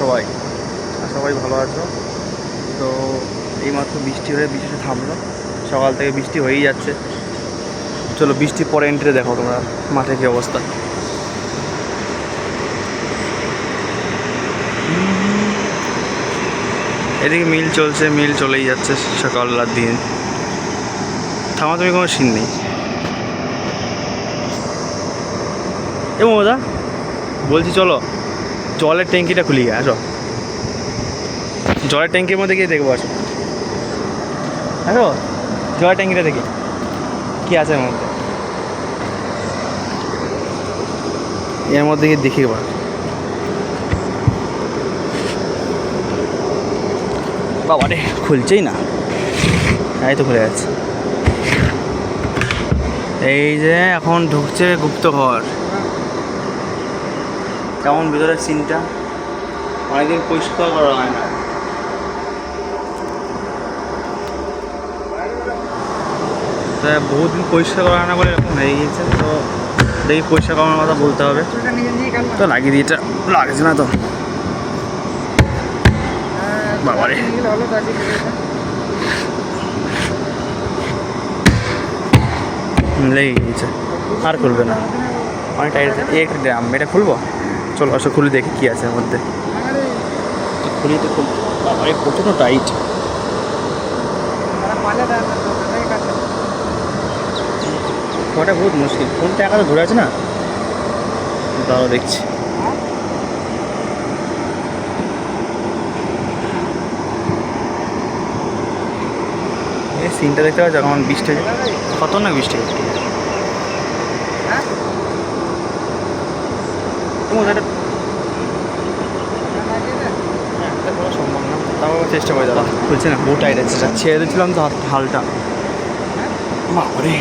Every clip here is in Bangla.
সবাই। সবাই ভালো আছো? তো এইমাত্র বৃষ্টি হয়ে বৃষ্টি থামলো। সকাল থেকে বৃষ্টি হয়েই যাচ্ছে। চলো বৃষ্টির পরে এন্ট্রি দেখো তোমরা মাঠে কী অবস্থা। এদিকে মিল চলছে, মিল চলেই যাচ্ছে সকালবেলার দিন। থামা তুমি কোনো সিন নেই। এ মমদা বলছি চলো। জলের ট্যাঙ্কিটা খুলি গিয়ে, আসো। জলের ট্যাঙ্কির মধ্যে গিয়ে দেখব, আসো। আসো, জলের ট্যাঙ্কিটা দেখি। কী আছে এর মধ্যে? এর মধ্যে গিয়ে দেখি এবার বাবা রে, খুলছেই না। এই তো খুলে যাচ্ছে। এই যে এখন ঢুকছে গুপ্তঘর। কেমন ভিতরের সিনটা অনেকদিন পরিষ্কার করা হয় না। বহুদিন পরিষ্কার করা না বলে এরকম হয়ে গিয়েছে তো দেখি পরিষ্কার করানোর কথা বলতে হবে। তো লাগিয়ে দিয়েটা লাগছে না তো। বাবারে। লেগে গিয়েছে। আর খুলবে না। অনেক টাইট এক ড্রাম এটা খুলবো? চলো আসো খুলে দেখি কী আছে মধ্যে। তো খুলি তো খুব বাবারে টাইট ফোনটা বহুত মুশকিল ফোনটা একা ধরে আছে না? তাও দেখছি। এই সিনটা দেখতে পাচ্ছ এখন বৃষ্টি খতরনাক বৃষ্টি হচ্ছে তোমার এটা হ্যাঁ, এটা করা সম্ভব না তাও চেষ্টা করে দাদা। খুলছে না বহু টাইট আছে ছেড়ে দিয়েছিলাম তো হালটা। বাবারে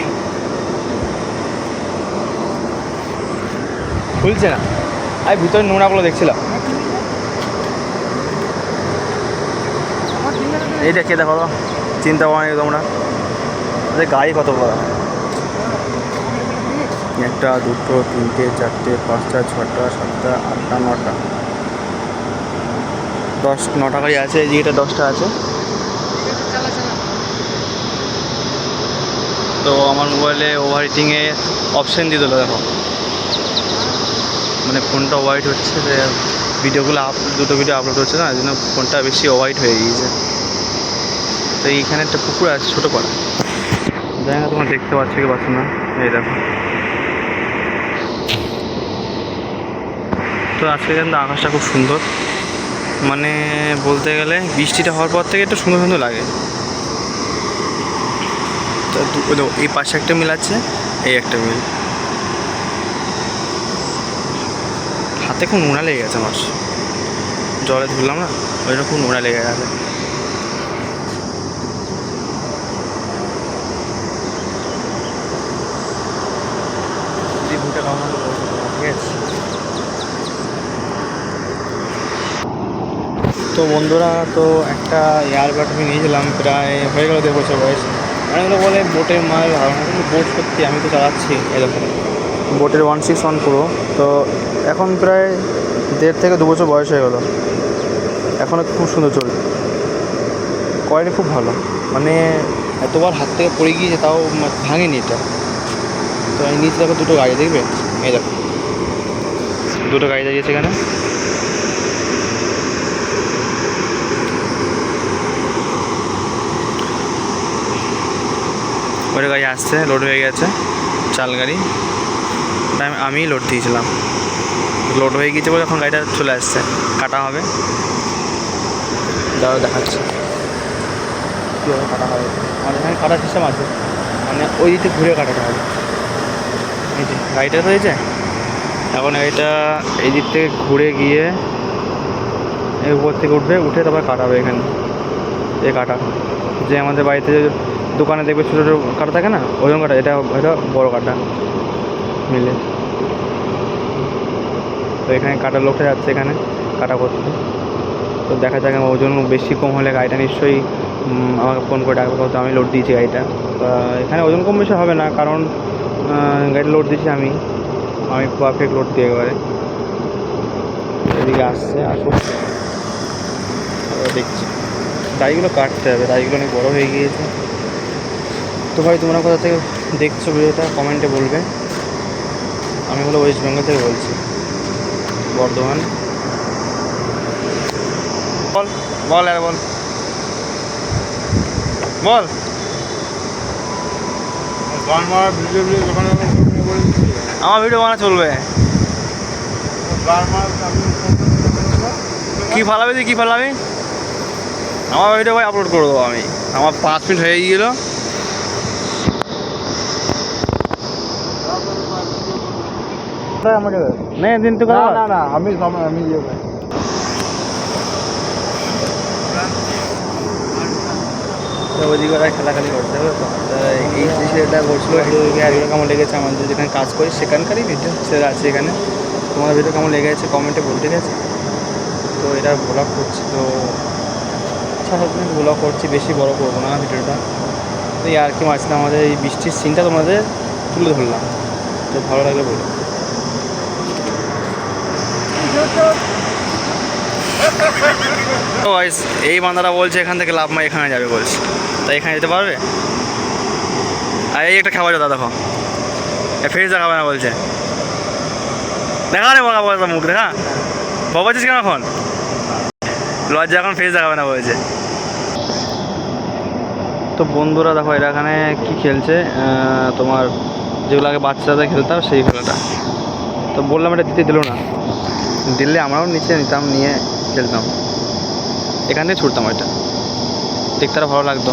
খুলছে না। আমি ভিতরে নোংরাগুলো দেখছিলাম। এইটা কে দেখো চিন্তা করি তোমরা। আরে, গাড়ি কত বড়? একটা, দুটো, তিনটে, চারটে, পাঁচটা, ছটা, সাতটা, আটটা, নটা। দশ, নটা গাড়ি আছে, এই যেটা দশটা আছে। তো আমার মোবাইলে ওভার হিটিংয়ে অপশান দিয়ে দিলো, দেখো। মানে ফোনটা ওয়াইট হচ্ছে ভিডিওগুলো আপ দুটো ভিডিও আপলোড হচ্ছে না জন্য ফোনটা বেশি ওয়াইট হয়ে গিয়েছে। তো এইখানে একটা পুকুর আছে, ছোটো পাড়া। জানি না তোমার দেখতে পাচ্ছ কি পাচ্ছ না, এই দেখো। তো আজকে কিন্তু আকাশটা খুব সুন্দর। মানে বলতে গেলে বৃষ্টিটা হওয়ার পর থেকে একটু সুন্দর সুন্দর লাগে। এই পাশে একটা মিল আছে, এই একটা মিল। হাতে খুব নোনা লেগে গেছে আমার। জলে ধরলাম না, ওই খুব নোনা লেগে গেছে যদি ভুটা কামানো ঠিক আছে তো বন্ধুরা তো একটা এয়ারবাড আমি নিয়েছিলাম প্রায় হয়ে গেল দেড় বছর বয়স। অনেকগুলো বলে বোটের মাল ভালো না কিন্তু বোট সত্যি আমি তো চালাচ্ছি এরকম। বোটের ওয়ান সিক্স ওয়ান পুরো তো এখন প্রায় দেড় থেকে দু বছর বয়স হয়ে গেলো। এখনও খুব সুন্দর চলছে কোয়ালিটি খুব ভালো। মানে এতবার হাত থেকে পড়ে গিয়েছে তাও ভাঙেনি এটা। তো এই নিচে দেখো দুটো গাড়ি দেখবে? এই দেখো। দুটো গাড়ি দাঁড়িয়েছে এখানে। ওটা গাড়ি আসছে লোড হয়ে গেছে, চাল গাড়ি। আমি লোড দিয়েছিলাম। লোড হয়ে গিয়েছে বলে এখন গাড়িটা চলে আসছে। কাটা হবে। দাও দেখাচ্ছি। কীভাবে কাটা হবে? আমাদের এখানে কাটার সিস্টেম আছে। মানে ওই দিকে ঘুরে কাটাতে হবে। এই যে গাড়িটা রয়েছে। এখন গাড়িটা এই দিক থেকে ঘুরে গিয়ে উপর থেকে উঠবে, উঠে তারপর কাটাবে এখানে। এই কাটা। যে আমাদের বাড়িতে দোকানে দেখবে ছোটো ছোটো কাটা থাকে না? ওইরকম কাটা, এটা এটা বড় কাটা মিলে। তো এখানে কাটার লোকটা যাচ্ছে এখানে কাটা করতে। তো দেখা যাক ওজন বেশি কম হলে গাড়িটা নিশ্চয়ই আমাকে ফোন করে ডাকবে। তো আমি লোড দিয়েছি গাড়িটা। এখানে ওজন কম বেশি হবে না, কারণ গাড়িটা লোড দিয়েছি আমি। আমি পারফেক্ট লোড দিয়ে একেবারে। এদিকে আসছে, আসুক। এবার দেখছি। দাড়িগুলো কাটতে হবে, দাড়িগুলো অনেক বড়ো হয়ে গিয়েছে। তো ভাই তোমরা কোথা থেকে দেখছ ভিডিওটা কমেন্টে বলবে। আমি হলো ওয়েস্ট বেঙ্গল থেকে বলছি বর্ধমান। বল বল আর বল। বল। আমার ভিডিও বানা চলবে। কী ফালাবি তুই কী ফালাবি? আমার ভিডিও ভাই আপলোড করে দেবো আমি। আমার পাঁচ মিনিট হয়ে গিয়েছিল আমাকে নে দিন তো না না না আমি সম- আমি ইয়ে করি। তো ওইদিকে ওরা খেলাখালি করতে হবে তো এই যে কেমন লেগেছে আমাদের যেখানে কাজ করি সেখানকারই ভিডিও ছেলে আছে এখানে। তোমার ভিডিও কেমন লেগেছে? কমেন্টে বলতে গেছে। তো এটা ব্লগ করছি তো আচ্ছা হচ্ছে ব্লগ করছি বেশি বড় করব না ভিডিওটা। তো এই আর কি মাঝখানে আমাদের এই বৃষ্টির সিনটা তোমাদের তুলে ধরলাম। তো ভালো লাগলে বলো। এই বান্দারা বলছে এখান থেকে লাভ মা এখানে যাবে বলছে। তাই এখানে যেতে পারবে? আর এই একটা খাবার দাদা দেখো। এ ফেস দেখাবে না বলছে। দেখা রে বাবা বাবা, মুখ দেখা। বাবাছিস কেন এখন? লজ্জা এখন ফেস দেখাবে না বলছে। তো বন্ধুরা দেখো, এরা এখানে কি খেলছে? তোমার যেগুলো আগে বাচ্চাদের খেলতাম, সেই খেলাটা। তো বললাম এটা দিতে দিল না। দিলে আমরাও নিচে নিতাম নিয়ে খেলতাম। এখান থেকে ছুটতাম এটা দেখতে আরও ভালো লাগতো।